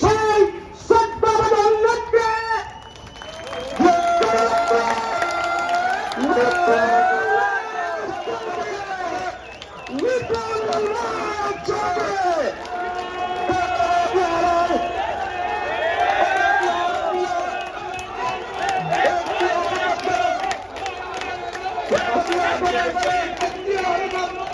সেই সদ্ভাবনাকে Yeah, yeah, yeah.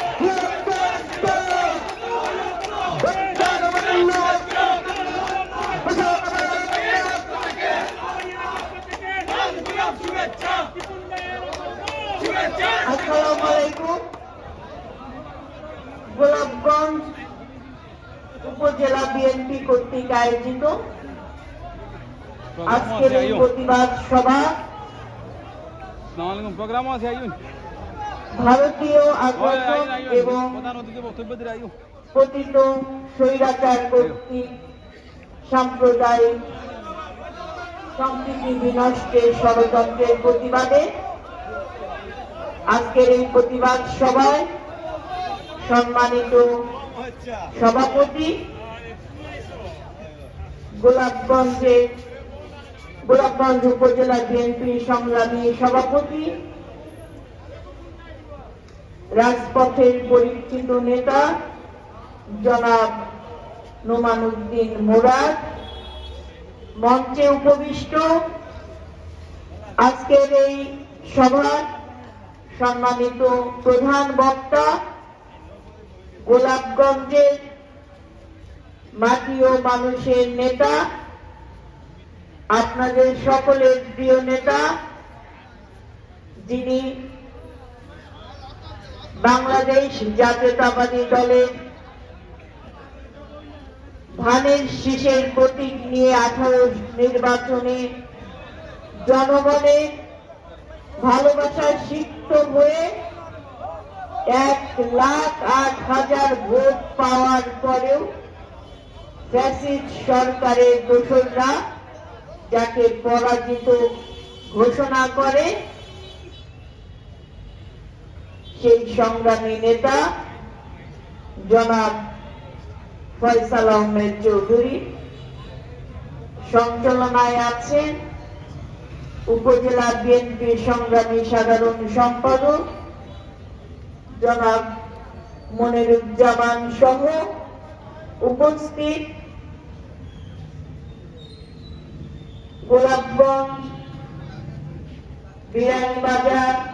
আসসালামু আলাইকুম। গোলাপগঞ্জ উপজেলা বিএনপি কর্তৃক আয়োজিত আজকের এই প্রতিবাদ সভা ভারতীয় আগ্রাসন এবং পতিত স্বৈরাচার কর্তৃক সাম্প্রদায়িক সম্প্রীতি বিনষ্টের ষড়যন্ত্রের প্রতিবাদে আজকের এই প্রতিবাদ সভায় সম্মানিত সভাপতি গোলাপগঞ্জের গোলাপগঞ্জ উপজেলা বিএনপি সংগ্রামী সভাপতি, রাজপথের পরিচিত নেতা জনাব নোমান উদ্দিন মুরাদ, মঞ্চে উপবিষ্ট আজকের এই সভার সম্মানিত প্রধান বক্তা, গোলাপগঞ্জের মাটি ও মানুষের নেতা, আপনাদের সকলের প্রিয় নেতা, যিনি বাংলাদেশ জাতীয়তাবাদী দলের ধানের শীষের প্রতীক নিয়ে আঠারো নির্বাচনে জনগণের ভালোবাসায় সিক্ত হয়ে এক লাখ আট হাজার ভোট পাওয়ার পরেও ফ্যাসিস্ট সরকারের দোসররা যাকে পরাজিত ঘোষণা করে, সেই সংগ্রামী নেতা জনাব ফয়সাল আহমেদ চৌধুরী সঞ্চালনায় আছেন। উপজেলা বিএনপি সংগ্রামী সাধারণ সম্পাদক জনাব মনিরুজ্জামান সহ উপস্থিত গোলাপগঞ্জ বিরানীবাজার